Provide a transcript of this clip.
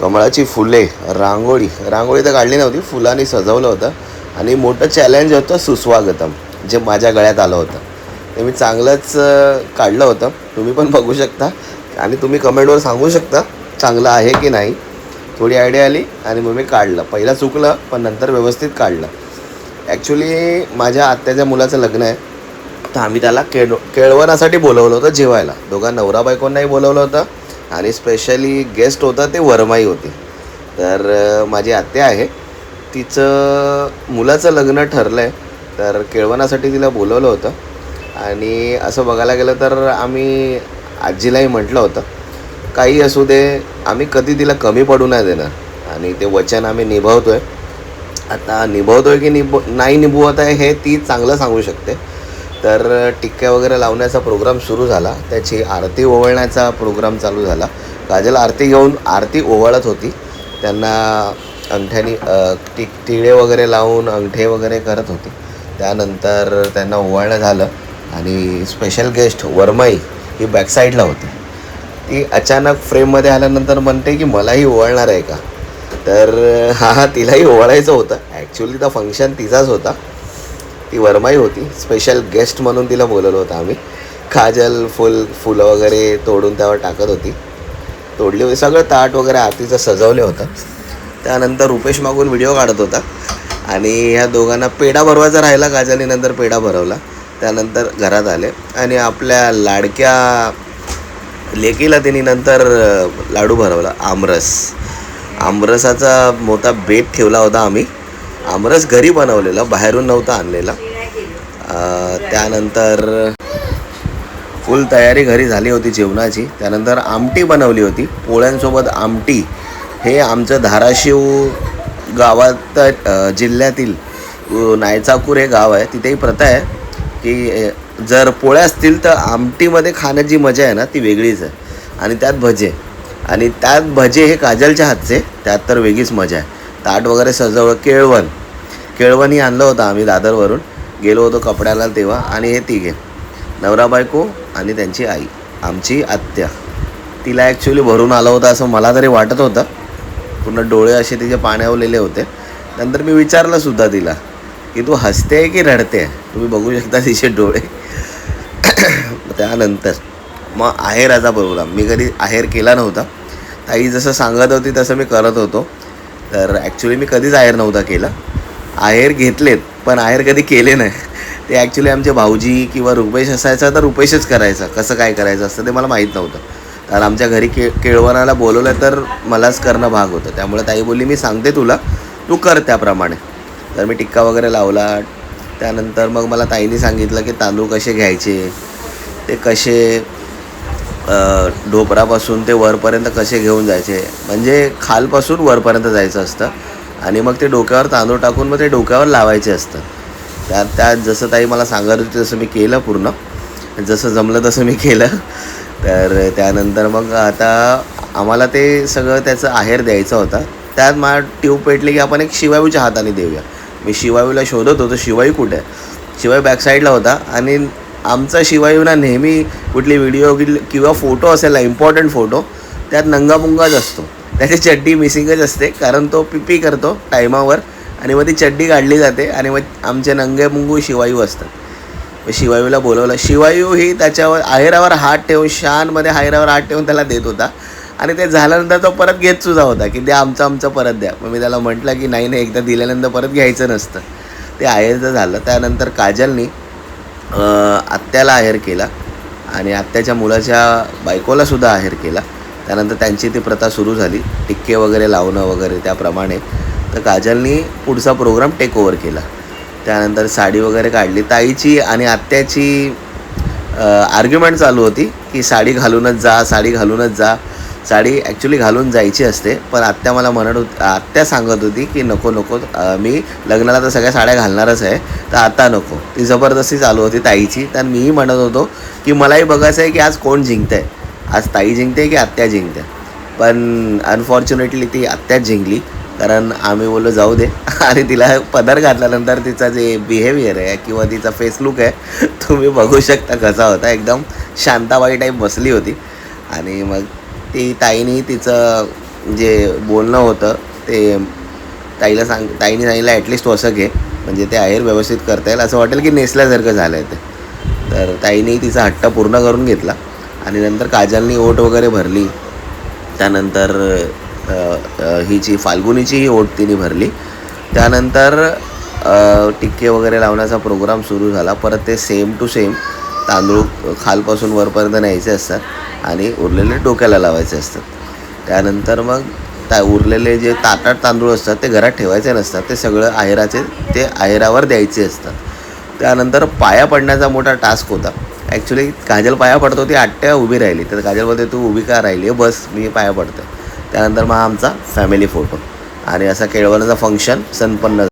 कमळाची फुले रांगोळी. रांगोळी तर काढली नव्हती फुलांनी सजवलं होतं. आणि मोठं चॅलेंज होतं सुस्वागतम जे माझ्या गळ्यात आलं होतं. ते मी चांगलंच काढलं होतं. तुम्ही पण बघू शकता. आणि तुम्ही कमेंटवर सांगू शकता चांगलं आहे की नाही. थोडी आयडिया आली आणि मग मी काढलं. पहिला चुकलं पण नंतर व्यवस्थित काढलं. ॲक्च्युली माझ्या आत्याच्या मुलाचं लग्न आहे. तर आम्ही त्याला केळ केळवणासाठी बोलवलं होतं जेवायला. दोघा नवरा बायकोंनाही बोलवलं होतं. आणि स्पेशली गेस्ट होता ते वरमाई होती. तर माझी आत्या आहे. तिचं मुलाचं लग्न ठरलं आहे तर केळवणासाठी तिला बोलवलं होतं. आणि असं बघायला गेलं तर आम्ही आजीलाही म्हटलं होतं काही असू दे आम्ही कधी तिला कमी पडू नाही देणार. आणि ते वचन आम्ही निभावतो आहे आता निभावतोय की निभ नाही निभवत आहे हे ती चांगलं सांगू शकते. तर टिक्क्या वगैरे लावण्याचा प्रोग्राम सुरू झाला. त्याची आरती ओवळण्याचा प्रोग्राम चालू झाला. काजल आरती घेऊन आरती ओवाळत होती. त्यांना अंगठ्यानी टिक टिळे वगैरे लावून अंगठे वगैरे करत होती. त्यानंतर त्यांना ओवाळणं झालं आणि स्पेशल गेस्ट वरमाई ही बॅकसाईडला होती. ती अचानक फ्रेममध्ये आल्यानंतर म्हणते की मलाही ओवाळणार आहे का? तर हा हा तिलाही ओवाळायचं होतं. ॲक्च्युली तर फंक्शन तिचाच होता. ती वरमाई होती. स्पेशल गेस्ट म्हणून तिला बोलवलं होतं आम्ही. खाजल फुल फुलं वगैरे तोडून त्यावर टाकत होती. तोडली होती. सगळं ताट वगैरे आतीचं सजवलं होतं. त्यानंतर रुपेश मागून व्हिडिओ काढत होता. आणि ह्या दोघांना पेढा भरवायचा राहिला. काजलनी नंतर पेढा भरवला. त्यानंतर घरात आले. आणि आपल्या लाडक्या लेकीला तिने नंतर लाडू भरवला. आमरस. आमरसाचा मोठा बेत ठेवला होता आम्ही. आमरस घरी बनवलेला बाहेरून नव्हता आणलेला. त्यानंतर फुल तयारी घरी झाली होती जेवणाची. त्यानंतर आमटी बनवली होती. पोळ्यांसोबत आमटी हे आमचं धाराशिव गावात जिल्ह्यातील नायचाकूर हे गाव आहे. तिथेही प्रथा आहे की जर पोळ्या असतील तर आमटीमध्ये खाण्याची मजा आहे ना ती वेगळीच आहे. आणि त्यात भजे. आणि त्यात भजे हे काजलच्या हातचे त्यात तर वेगळीच मजा आहे. ताट वगैरे सजवलं केळवण. केळवणी आणलं होतं आम्ही दादरवरून. गेलो होतो कपड्याला तेव्हा आणि हे तिघे. नवरा बायको आणि त्यांची आई. आमची आत्या. तिला ॲक्च्युली भरून आलं होतं असं मला तरी वाटत होतं. पूर्ण डोळे असे तिचे पाण्यावलेले होते. नंतर मी विचारलं सुद्धा तिला की तू हसते की रडते? तुम्ही बघू शकता तिचे डोळे. त्यानंतर मग आहेराचा प्रोग्राम मी कधी आहेर केला नव्हता. ताई जसं सांगत होती तसं मी करत होतो. तर ॲक्च्युली मी कधीच आहेर नव्हता केला. आहेर घेतलेत पण आहेर कधी केले नाही. ते ॲक्च्युली आमचे भाऊजी किंवा रुपेश असायचा तर रुपेशच करायचा कसं काय करायचं असतं ते मला माहीत नव्हतं. कारण आमच्या घरी के केळवणाला बोलवलं तर मलाच करणं भाग होतं. त्यामुळे ताई बोलली मी सांगते तुला तू कर त्याप्रमाणे. तर मी टिक्का वगैरे लावला. त्यानंतर मग मला ताईने सांगितलं की तांदूळ कसे घ्यायचे ते कसे ढोपरापासून ते वरपर्यंत कसे घेऊन जायचे. म्हणजे खालपासून वरपर्यंत जायचं असतं. आणि मग ते डोक्यावर तांदूळ टाकून मग ते डोक्यावर लावायचे असतं त्यात त्यात जसं ताई मला सांगत होती तसं मी केलं पूर्ण. जसं जमलं तसं मी केलं. तर त्यानंतर मग आता आम्हाला ते सगळं त्याचं आहेर द्यायचा होता. त्यात मला ट्यूब पेटली की आपण एक शिवायूच्या हाताने देऊया. मी शिवायूला शोधत होतो शिवाई कुठे? आहे शिवाई बॅकसाईडला होता. आणि आमचा शिवायू ना नेहमी कुठली व्हिडिओ किंवा फोटो असेल ना इम्पॉर्टंट फोटो त्यात नंगामुंगाच असतो. त्याची चड्डी मिसिंगच असते कारण तो पिपी करतो टायमावर आणि मग ती चड्डी काढली जाते आणि मग आमचे नंगे मुंगू शिवायू असतात. मग शिवायूला बोलवलं शिवायू ही त्याच्यावर आहेरावर हात ठेवून शानमध्ये आहेरावर हात ठेवून त्याला देत होता आणि ते झाल्यानंतर तो परत घेत सुद्धा होता की द्या आमचं आमचं परत द्या. मग मी त्याला म्हटलं की नाही नाही एकदा दिल्यानंतर परत घ्यायचं नसतं. ते आहेरचं झालं. त्यानंतर काजलनी आत्याला आहेर केला आणि आत्याच्या मुलाच्या बायकोलासुद्धा आहेर केला. त्यानंतर त्यांची ती प्रथा सुरू झाली. टिक्के वगैरे लावणं वगैरे त्याप्रमाणे. तर काजलनी पुढचा प्रोग्राम टेक ओव्हर केला. त्यानंतर साडी वगैरे काढली. ताईची आणि आत्याची आर्ग्युमेंट चालू होती की साडी घालूनच जा साडी घालूनच जा. साडी ॲक्च्युली घालून जायची असते. पण आत्या मला म्हणत होत आत्या सांगत होती की नको नको मी लग्नाला तर सगळ्या साड्या घालणारच आहे. तर आता नको. ती जबरदस्ती चालू होती ताईची. तर मीही म्हणत होतो की मलाही बघायचं आहे की आज कोण जिंकतं आहे आज ताई जिंकते की आत्या जिंकते? पण अनफॉर्च्युनेटली ती आत्याच जिंकली. कारण आम्ही बोललो जाऊ दे. आणि तिला पदर घातल्यानंतर तिचा जे बिहेवियर आहे किंवा तिचा फेस लुक आहे तुम्ही बघू शकता कसा होता. एकदम शांताबाई टाईप बसली होती. आणि मग ती ताईनी तिचं जे बोलणं होतं ते ताईला सांग ताईने सांगितलं ॲटलिस्ट असं घे. म्हणजे ते आहेर व्यवस्थित करता येईल. असं वाटेल की नेसल्यासारखं झालं आहे ते. तर ताईने तिचा हट्ट पूर्ण करून घेतला. आणि नंतर काजलनी ओट वगैरे भरली. त्यानंतर हिची फाल्गुनीची ही ओट तिने भरली. त्यानंतर टिक्के वगैरे लावण्याचा प्रोग्राम सुरू झाला. परत ते सेम टू सेम तांदूळ खालपासून वरपर्यंत न्यायचे असतात आणि उरलेले डोक्याला लावायचे असतात. त्यानंतर मग त्या उरलेले जे ताटाट तांदूळ असतात ते घरात ठेवायचे नसतात. ते सगळं आहेराचे ते आहेरावर द्यायचे असतात. त्यानंतर पाया पडण्याचा मोठा टास्क होता. ॲक्च्युली काजल पाया पडतो ती आठ्या उभी राहिली. तर काजल बोलते तू उभी का राहिली? बस मी पाया पडते त्यानंतर मग आमचा फॅमिली फोटो आणि असा केळवणाचा फंक्शन संपन्न